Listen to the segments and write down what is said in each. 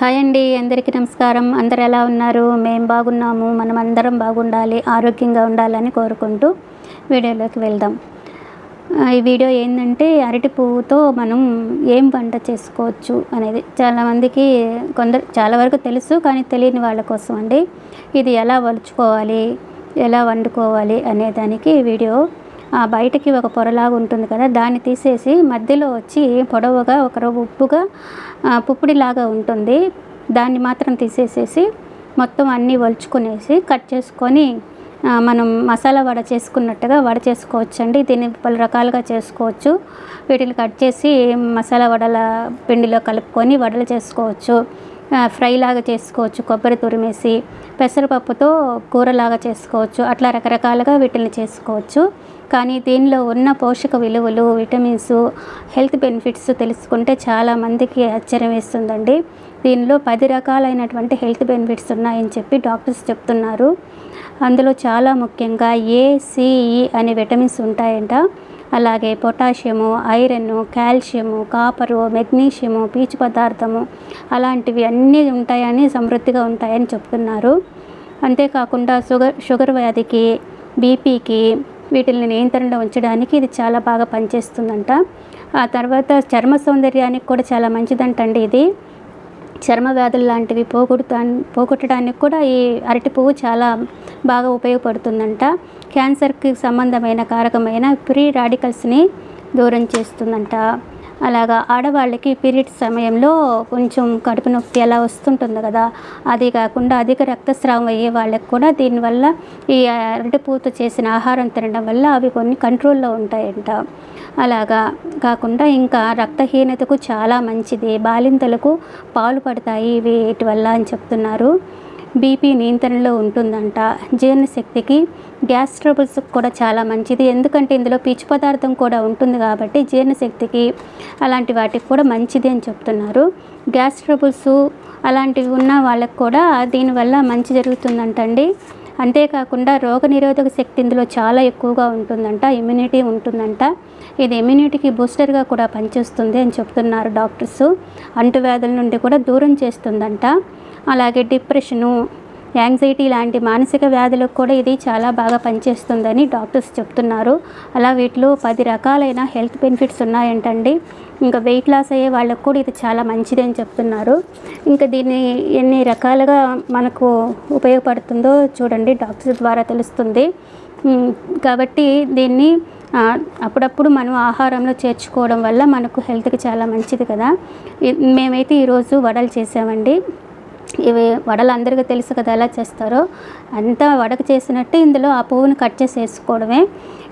Hi అండి అందరికీ నమస్కారం. అందరు ఎలా ఉన్నారు? మేము బాగున్నాము. మనం అందరం బాగుండాలి ఆరోగ్యంగా ఉండాలని కోరుకుంటూ వీడియోలోకి వెళ్దాం. ఈ వీడియో ఏంటంటే అరటి పువ్వుతో మనం ఏం వంట చేసుకోవచ్చు అనేది చాలామందికి కొందరు చాలా వరకు తెలుసు కానీ తెలియని వాళ్ళ కోసం అండి. ఇది ఎలా వలుచుకోవాలి ఎలా వండుకోవాలి అనే దానికి వీడియో బయటకి ఒక పొరలాగా ఉంటుంది కదా దాన్ని తీసేసి మధ్యలో వచ్చి పొడవుగా ఒక ఉప్పుగా ఆ, ఉంటుంది. దాన్ని మాత్రం తీసేసేసి మొత్తం అన్నీ వలుచుకునేసి కట్ చేసుకొని మనం మసాలా వడ చేసుకున్నట్టుగా వడ చేసుకోవచ్చు అండి దీన్ని పలు రకాలుగా చేసుకోవచ్చు. వీటిని కట్ చేసి మసాలా వడల పిండిలో కలుపుకొని వడలు చేసుకోవచ్చు. ఫ్రైలాగా ఫ్రై లాగా చేసుకోవచ్చు కొబ్బరి తురిమేసి పెసరపప్పుతో కూరలాగా చేసుకోవచ్చు. అట్లా రకరకాలుగా వీటిని చేసుకోవచ్చు. కానీ దీనిలో ఉన్న పోషక విలువలు విటమిన్స్ హెల్త్ బెనిఫిట్స్ తెలుసుకుంటే చాలా మందికి ఆశ్చర్యం వేస్తుందండి. దీనిలో పది రకాలైనటువంటి హెల్త్ బెనిఫిట్స్ ఉన్నాయని చెప్పి డాక్టర్స్ చెప్తున్నారు. అందులో చాలా ముఖ్యంగా ఏసీఈ e అనే విటమిన్స్ ఉంటాయంట. అలాగే potassium iron calcium copper magnesium పీచు పదార్థము అలాంటివి అన్నీ ఉంటాయని సమృద్ధిగా ఉంటాయని చెప్తున్నారు. అంతేకాకుండా షుగర్ షుగర్ వ్యాధికి బీపీకి వీటిని నియంత్రణలో ఉంచడానికి ఇది చాలా బాగా పనిచేస్తుందంట. ఆ తర్వాత చర్మ సౌందర్యానికి కూడా చాలా మంచిదంటండి ఇది. చర్మ వ్యాధులు లాంటివి పోగొడుతా పోగొట్టడానికి కూడా ఈ అరటి పువ్వు చాలా బాగా ఉపయోగపడుతుందంట. క్యాన్సర్కి సంబంధమైన కారకమైన ప్రీ రాడికల్స్ని దూరం చేస్తుందంట. అలాగా ఆడవాళ్ళకి పీరియడ్స్ సమయంలో కొంచెం కడుపు నొప్పి అలా వస్తుంటుంది కదా. అది కాకుండా అధిక రక్తస్రావం అయ్యే వాళ్ళకి కూడా దీనివల్ల ఈ అరటిపూత చేసిన ఆహారం తినడం వల్ల అవి కొన్ని కంట్రోల్లో ఉంటాయంట. అలాగా కాకుండా ఇంకా రక్తహీనతకు చాలా మంచిది. బాలింతలకు పాలు పడతాయి వీటి వల్ల అని చెప్తున్నారు. బీపీ నియంత్రణలో ఉంటుందంట. జీర్ణశక్తికి గ్యాస్ ట్రబుల్స్ కూడా చాలా మంచిది. ఎందుకంటే ఇందులో పీచు పదార్థం కూడా ఉంటుంది కాబట్టి జీర్ణశక్తికి అలాంటి వాటికి కూడా మంచిది అని చెప్తున్నారు. గ్యాస్ ట్రబుల్స్ అలాంటివి ఉన్న వాళ్ళకి కూడా దీనివల్ల మంచి జరుగుతుందంటండి. అంతేకాకుండా రోగనిరోధక శక్తి ఇందులో చాలా ఎక్కువగా ఉంటుందంట. ఇమ్యూనిటీ ఉంటుందంట. ఇది ఇమ్యూనిటీకి బూస్టర్గా కూడా పనిచేస్తుంది అని చెప్తున్నారు డాక్టర్స్. అంటువ్యాధుల నుండి కూడా దూరం చేస్తుందంట. అలాగే డిప్రెషను యాంగ్జైటీ లాంటి మానసిక వ్యాధులకు కూడా ఇది చాలా బాగా పనిచేస్తుందని డాక్టర్స్ చెప్తున్నారు. అలా వీటిలో పది రకాలైన హెల్త్ బెనిఫిట్స్ ఉన్నాయంటండి. ఇంకా వెయిట్ లాస్ అయ్యే వాళ్ళకు కూడా ఇది చాలా మంచిది అని చెప్తున్నారు. ఇంకా దీన్ని ఎన్ని రకాలుగా మనకు ఉపయోగపడుతుందో చూడండి డాక్టర్స్ ద్వారా తెలుస్తుంది. కాబట్టి దీన్ని అప్పుడప్పుడు మనం ఆహారంలో చేర్చుకోవడం వల్ల మనకు హెల్త్కి చాలా మంచిది కదా. మేమైతే ఈరోజు వడలు చేసామండి. ఇవి వడలు అందరికీ తెలుసు కదా ఎలా చేస్తారో. అంతా వడకు చేసినట్టు ఇందులో ఆ పువ్వును కట్ చేసి వేసుకోవడమే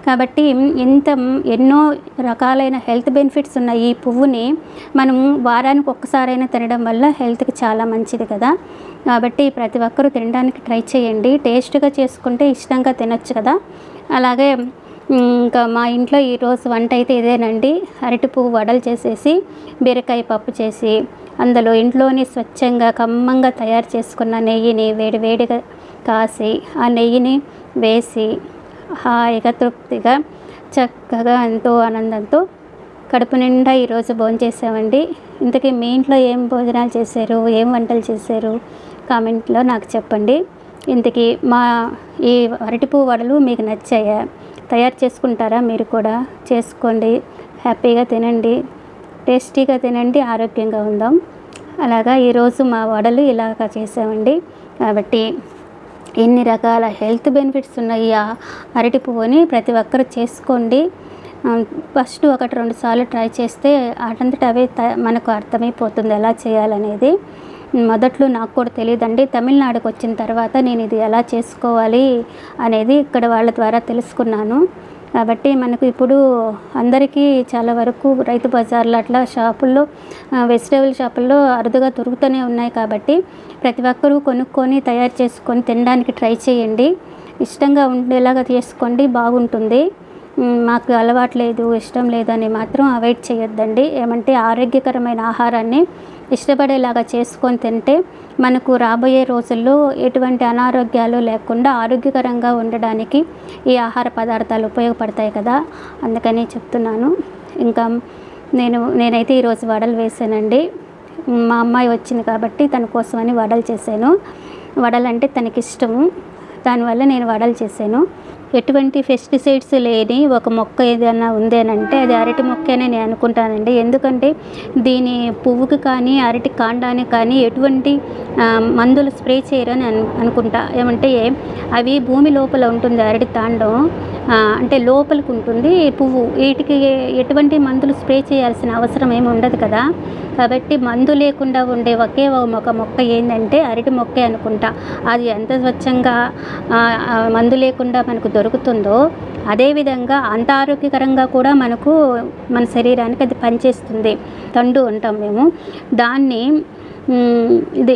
కాబట్టి ఇంత ఎన్నో రకాలైన హెల్త్ బెనిఫిట్స్ ఉన్న ఈ పువ్వుని. మనం వారానికి ఒక్కసారైనా తినడం వల్ల హెల్త్కి చాలా మంచిది కదా. కాబట్టి ప్రతి ఒక్కరూ తినడానికి ట్రై చేయండి. టేస్ట్గా చేసుకుంటే ఇష్టంగా తినొచ్చు కదా. అలాగే ఇంకా మా ఇంట్లో ఈరోజు వంట అయితే ఇదేనండి. అరటి పువ్వు వడలు చేసేసి బీరకాయ పప్పు చేసి అందులో ఇంట్లోనే స్వచ్ఛంగా కమ్మంగా తయారు చేసుకున్న నెయ్యిని వేడివేడిగా కాసి ఆ నెయ్యిని వేసి హాయిగా తృప్తిగా చక్కగా ఎంతో ఆనందంతో కడుపు నిండా ఈరోజు భోంచేసామండి ఇంతకీ మీ ఇంట్లో ఏం భోజనాలు చేశారు? ఏం వంటలు చేశారు? కామెంట్లో నాకు చెప్పండి. ఇంతకీ మా ఈ అరటిపూ వడలు మీకు నచ్చాయా? తయారు చేసుకుంటారా మీరు కూడా? చేసుకోండి. హ్యాపీగా తినండి. టేస్టీగా తినండి ఆరోగ్యంగా ఉందాం. అలాగా ఈరోజు మా వడలు ఇలాగ చేసామండి. కాబట్టి ఎన్ని రకాల హెల్త్ బెనిఫిట్స్ ఉన్నాయి అరటి పువ్వుని ప్రతి ఒక్కరు చేసుకోండి. ఫస్ట్ ఒకటి రెండు సార్లు ట్రై చేస్తే అటంతటి అవే త- మనకు అర్థమైపోతుంది ఎలా చేయాలనేది. మొదట్లో నాకు కూడా తెలియదండి. తమిళనాడుకు వచ్చిన తర్వాత నేను ఇది ఎలా చేసుకోవాలి అనేది ఇక్కడ వాళ్ళ ద్వారా తెలుసుకున్నాను. కాబట్టి మనకు ఇప్పుడు అందరికీ చాలా వరకు రైతు బజార్లు అట్లా షాపుల్లో వెజిటేబుల్ షాపుల్లో అరుదుగా దొరుకుతూనే ఉన్నాయి కాబట్టి ప్రతి ఒక్కరూ కొనుక్కొని తయారు చేసుకొని తినడానికి ట్రై చేయండి. ఇష్టంగా ఉండేలాగా చేసుకోండి బాగుంటుంది. మాకు అలవాటు లేదు ఇష్టం లేదని మాత్రం అవాయిడ్ చేయొద్దండి. ఏమంటే ఆరోగ్యకరమైన ఆహారాన్ని ఇష్టపడేలాగా చేసుకొని తింటే మనకు రాబోయే రోజుల్లో ఎటువంటి అనారోగ్యాలు లేకుండా ఆరోగ్యకరంగా ఉండడానికి ఈ ఆహార పదార్థాలు ఉపయోగపడతాయి కదా. అందుకని చెప్తున్నాను. ఇంకా నేను నేనైతే ఈరోజు వడలు వేసానండి. మా అమ్మాయి వచ్చింది కాబట్టి తన కోసమని వడలు చేశాను. వడలు అంటే తనకి ఇష్టము దానివల్ల నేను వడలు చేశాను. ఎటువంటి పెస్టిసైడ్స్ లేని ఒక మొక్క ఏదైనా ఉందేనంటే అది అరటి మొక్కేనే నేను అనుకుంటానండి. ఎందుకంటే దీని పువ్వుకి కానీ అరటి కాండానికి కానీ ఎటువంటి మందులు స్ప్రే చేయరని అను అనుకుంటా. ఏమంటే అవి భూమి లోపల ఉంటుంది అరటి తాండం. అంటే లోపలికి ఉంటుంది పువ్వు. వీటికి ఎటువంటి మందులు స్ప్రే చేయాల్సిన అవసరం ఏమి ఉండదు కదా. కాబట్టి మందు లేకుండా ఉండే ఒకే ఒక మొక్క ఏంటంటే అరటి మొక్కే అనుకుంటా. అది ఎంత స్వచ్ఛంగా మందు లేకుండా మనకు దొరుకుతుందో దొరుకుతుందో అదేవిధంగా అంత ఆరోగ్యకరంగా కూడా మనకు మన శరీరానికి అది పనిచేస్తుంది. తండు అంటాం మేము. దాన్ని ఇది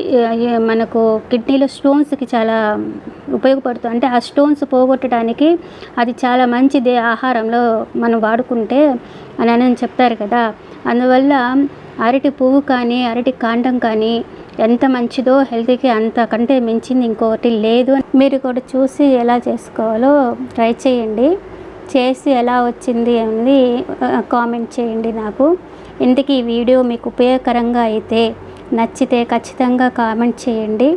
మనకు కిడ్నీలో స్టోన్స్కి చాలా ఉపయోగపడుతుంది అంటే ఆ స్టోన్స్ పోగొట్టడానికి అది చాలా మంచిది ఆహారంలో మనం వాడుకుంటే అని అని చెప్తారు కదా. అందువల్ల అరటి పువ్వు కానీ అరటి కాండం కానీ ఎంత మంచిదో హెల్త్కి అంతకంటే మించింది ఇంకోటి లేదు. మీరు కూడా చూసి ఎలా చేసుకోవాలో ట్రై చేయండి. చేసి ఎలా వచ్చింది అనేది కామెంట్ చేయండి నాకు. ఇంతకీ ఈ వీడియో మీకు ఉపయోగకరంగా అయితే నచ్చితే ఖచ్చితంగా కామెంట్ చేయండి.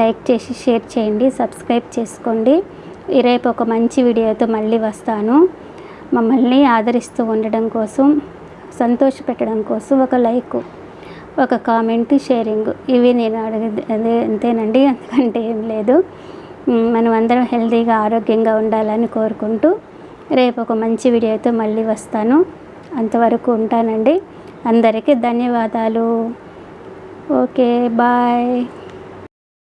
లైక్ చేసి షేర్ చేయండి. సబ్స్క్రైబ్ చేసుకోండి. ఈ రేపు ఒక మంచి వీడియోతో మళ్ళీ వస్తాను. మమ్మల్ని ఆదరిస్తూ ఉండడం కోసం సంతోష పెట్టడం కోసం ఒక లైక్ ఒక కామెంట్ షేరింగ్ ఇవి నేను అడిగేది అదే అంతేనండి. అందుకంటే ఏం లేదు. మనం అందరం హెల్తీగా ఆరోగ్యంగా ఉండాలని కోరుకుంటూ రేపు ఒక మంచి వీడియోతో మళ్ళీ వస్తాను. అంతవరకు ఉంటానండి. అందరికీ ధన్యవాదాలు. Okay bye.